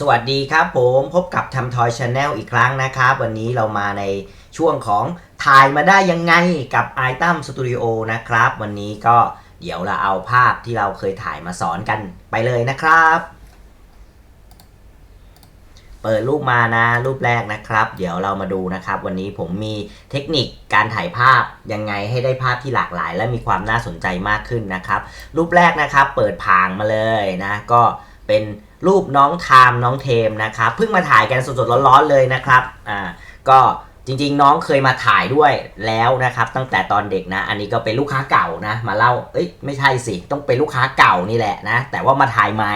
สวัสดีครับผมพบกับทำทอยชาแนลอีกครั้งนะครับ วันนี้เรามาในช่วงของถ่ายมาได้ยังไงกับ i t e m Studio นะครับ วันนี้ก็เดี๋ยวเราเอาภาพที่เราเคยถ่ายมาสอนกันไปเลยนะครับ เปิดรูปมานะรูปแรกนะครับ เดี๋ยวเรามาดูนะครับ วันนี้ผมมีเทคนิคการถ่ายภาพยังไงให้ได้ภาพที่หลากหลาย และมีความน่าสนใจมากขึ้นนะครับ รูปแรกนะครับ เปิดพางมาเลยนะก็ เป็นรูปน้องไทม์น้องเทมนะครับเพิ่งมาถ่ายกันสดๆร้อนๆเลยนะครับอ่าก็จริงๆ น้องเคยมาถ่ายด้วยแล้วนะครับ ตั้งแต่ตอนเด็กนะ อันนี้ก็เป็นลูกค้าเก่านะ มาเล่าเอ้ยไม่ใช่สิ ต้องเป็นลูกค้าเก่านี่แหละนะ แต่ว่ามาถ่ายใหม่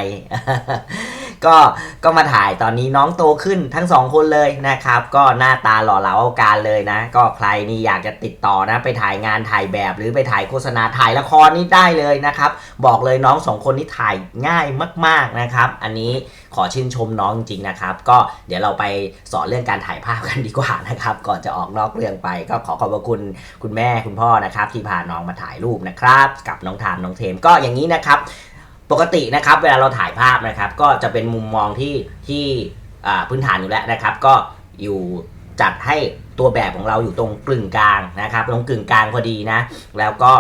ก็ก็มาถ่ายตอนนี้น้องโตขึ้นทั้งสองคนเลยนะครับ ก็หน้าตาหล่อเหลาเอาการเลยนะ ก็ใครนี่อยากจะติดต่อนะ ไปถ่ายงานถ่ายแบบหรือไปถ่ายโฆษณาถ่ายละครนี่ได้เลยนะครับ บอกเลยน้องสองคนนี้ถ่ายง่ายมาก ๆนะครับ อันนี้ขอชื่นชมน้องจริงนะครับ ก็เดี๋ยวเราไปสอนเรื่องการถ่ายภาพกันดีกว่านะครับ ก่อนจะออกนอกเรื่องไป ก็ขอขอบพระคุณคุณแม่คุณพ่อนะครับ ที่พาน้องมาถ่ายรูปนะครับ กับน้องทามน้องเทมก็อย่างนี้นะครับ ปกตินะครับเวลาเราถ่ายภาพนะครับ ก็จะเป็นมุมมองที่ที่พื้นฐานอยู่แล้วนะครับ ก็อยู่จัดให้ตัวแบบของเราอยู่ตรงกึ่งกลางนะครับตรงกึ่งกลางพอดีนะ แล้วก็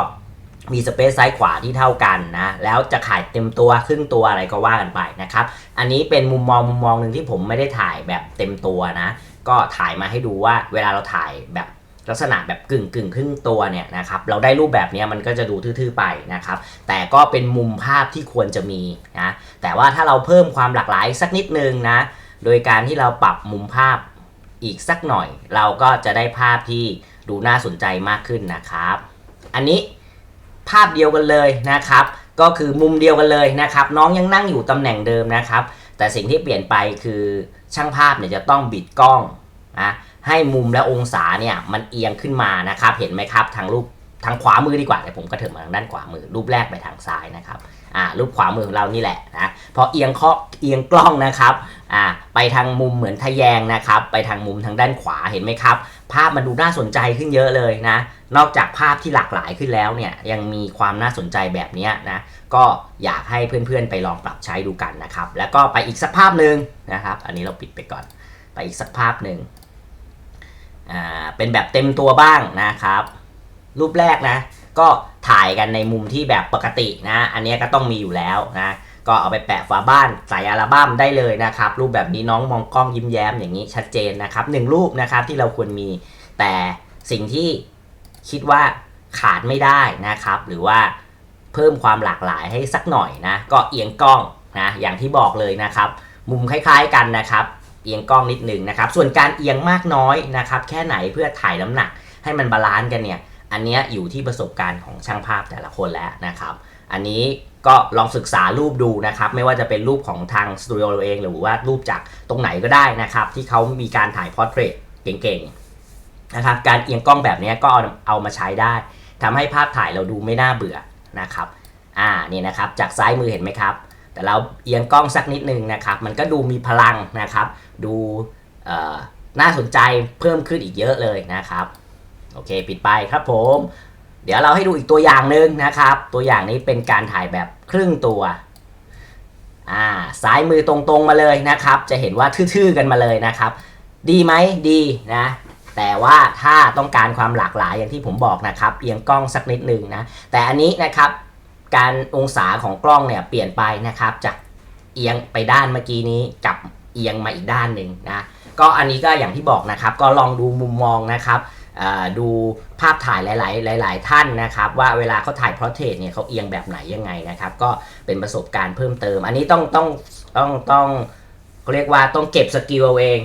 มีสเปซซ้ายขวาที่เท่ากันนะ แล้วจะขายเต็มตัวครึ่งตัวอะไรก็ว่ากันไปนะครับ อันนี้เป็นมุมมองมุมมองหนึ่งที่ผมไม่ได้ถ่ายแบบเต็มตัวนะ ก็ถ่ายมาให้ดูว่าเวลาเราถ่ายแบบ ลักษณะแบบกึ่งกึ่งครึ่งตัวเนี่ยนะครับเราได้รูปแบบนี้มันก็จะดูทื่อๆไปนะครับ แต่ก็เป็นมุมภาพที่ควรจะมีนะแต่ว่าถ้าเราเพิ่มความหลากหลายสักนิดนึงนะโดยการที่เราปรับมุมภาพอีกสักหน่อย เราก็จะได้ภาพที่ดูน่าสนใจมากขึ้นนะครับ อันนี้ภาพเดียวกันเลยนะครับ ก็คือมุมเดียวกันเลยนะครับ น้องยังนั่งอยู่ตำแหน่งเดิมนะครับ แต่สิ่งที่เปลี่ยนไปคือช่างภาพเนี่ยจะต้องบิดกล้อง นะให้มุมและองศาเนี่ยมันเอียงขึ้นมานะครับเห็นไหมครับทางรูปทางขวามือดีกว่าแต่ผมก็เถิบมาทางด้านขวามือ รูปแรกไปทางซ้ายนะครับอ่ารูปขวามือของเรานี่แหละนะพอเอียงเคาะเอียงกล้องนะครับอ่าไปทางมุมเหมือนทะแยงนะครับ ไปทางมุมทางด้านขวาเห็นไหมครับ ภาพมันดูน่าสนใจขึ้นเยอะเลยนะ นอกจากภาพที่หลากหลายขึ้นแล้วเนี่ยยังมีความน่าสนใจแบบนี้นะก็อยากให้เพื่อนๆไปลองปรับใช้ดูกันนะครับ แล้วก็ไปอีกสักภาพหนึ่งนะครับ อันนี้เราปิดไปก่อน ไปอีกสักภาพหนึ่ง อ่าเป็นแบบเต็มตัวบ้างนะครับ รูปแรกนะ ก็ถ่ายกันในมุมที่แบบปกตินะ อันนี้ก็ต้องมีอยู่แล้วนะก็เอาไปแปะฝาบ้านใส่อัลบั้มได้เลยนะครับ รูปแบบนี้น้องมองกล้องยิ้มแย้มอย่างนี้ชัดเจนนะครับหนึ่งรูปนะครับที่เราควรมีแต่สิ่งที่คิดว่าขาดไม่ได้นะครับ หรือว่าเพิ่มความหลากหลายให้สักหน่อยนะ ก็เอียงกล้องนะอย่างที่บอกเลยนะครับ มุมคล้ายๆกันนะครับ เอียงกล้องนิดหนึ่งนะครับ ส่วนการเอียงมากน้อยนะครับ แค่ไหนเพื่อถ่ายน้ำหนักให้มันบาลานซ์กันเนี่ย อันนี้อยู่ที่ประสบการณ์ของช่างภาพแต่ละคนแล้วนะครับ อันนี้ก็ลองศึกษารูปดูนะครับ ไม่ว่าจะเป็นรูปของทางสตูดิโอเราเองหรือว่ารูปจากตรงไหนก็ได้นะครับ ที่เขามีการถ่ายพอร์เทรตเก่งๆนะครับ การเอียงกล้องแบบนี้ก็เอาเอามาใช้ได้ทำให้ภาพถ่ายเราดูไม่น่าเบื่อนะครับ อ่านี่นะครับ จากซ้ายมือเห็นไหมครับ แต่เราเอียงกล้องสักนิดนึงนะครับ มันก็ดูมีพลังนะครับ ดูน่าสนใจเพิ่มขึ้นอีกเยอะเลยนะครับ โอเค ปิดไปครับผม เดี๋ยวเราให้ดูอีกตัวอย่างหนึ่งนะครับ ตัวอย่างนี้เป็นการถ่ายแบบครึ่งตัวอ่าซ้ายมือตรงๆมาเลยนะครับ จะเห็นว่าทื่อๆกันมาเลยนะครับ ดีไหมดีนะแต่ว่าถ้าต้องการความหลากหลายอย่างที่ผมบอกนะครับ เอียงกล้องสักนิดหนึ่งนะ แต่อันนี้นะครับ การองศาของกล้องเนี่ยเปลี่ยนไปนะครับจากเอียงไปด้านเมื่อกี้นี้กับเอียงมาอีกด้านหนึ่งนะก็อันนี้ก็อย่างที่บอกนะครับ ก็ลองดูมุมมองนะครับดูภาพถ่ายหลาย ๆ หลาย ๆ ท่านนะครับ ว่าเวลาเขาถ่ายพรอเทสเนี่ยเขาเอียงแบบไหนยังไงนะครับ ก็เป็นประสบการณ์เพิ่มเติม อันนี้ต้องต้องต้องต้องตอง เรียกว่าต้องเก็บสกิลเอาเอง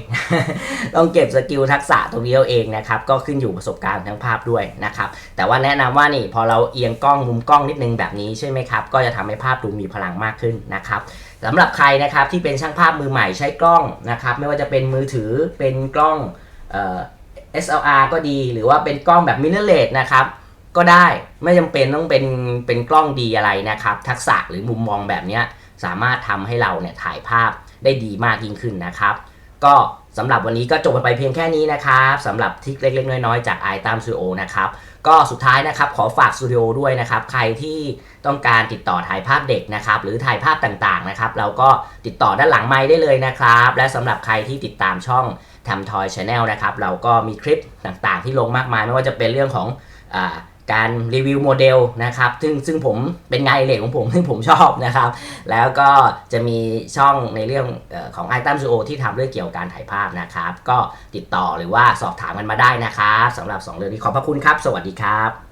ต้องเก็บสกิลทักษะตรงนี้เอาเองนะครับ ก็ขึ้นอยู่ประสบการณ์ทั้งภาพด้วยนะครับ แต่ว่าแนะนำว่านี่พอเราเอียงกล้องมุมกล้องนิดนึงแบบนี้ใช่ไหมครับ ก็จะทำให้ภาพดูมีพลังมากขึ้นนะครับสำหรับใครนะครับที่เป็นช่างภาพมือใหม่ใช้กล้องนะครับ ไม่ว่าจะเป็นมือถือเป็นกล้องเอ่อ SLR ก็ดี หรือว่าเป็นกล้องแบบมิเนเลสนะครับก็ได้ไม่จำเป็นต้องเป็นเป็นกล้องดีอะไรนะครับ ทักษะหรือมุมมองแบบนี้สามารถทำให้เราเนี่ยถ่ายภาพ ได้ดีมากยิ่งขึ้นนะครับ ก็สำหรับวันนี้ก็จบกันไปเพียงแค่นี้นะครับสำหรับทริคเล็ก ๆ น้อยๆ จาก i t a m Studio นะครับก็สุดท้ายนะครับขอฝากสตูดิโอด้วยนะครับ ใครที่ต้องการติดต่อถ่ายภาพเด็กนะครับ หรือถ่ายภาพต่างๆนะครับ เราก็ติดต่อด้านหลังไมค์ได้เลยนะครับ และสำหรับใครที่ติดตามช่องทำทอยชาแนลนะครับ เราก็มีคลิปต่างๆ ที่ลงมากมายไม่ว่าจะเป็นเรื่องของอ การรีวิวโมเดลนะครับ ซึ่งซึ่งผมเป็นงานเล็กของผมซึ่งผมชอบนะครับ แล้วก็จะมีช่องในเรื่องขออขอตัมซูโอที่ทำเรื่องเกี่ยวกับการถ่ายภาพนะครับ ก็ติดต่อหรือว่าสอบถามกันมาได้นะครับสำหรับ 2 เรื่องนี้ขอบพระคุณครับ สวัสดีครับ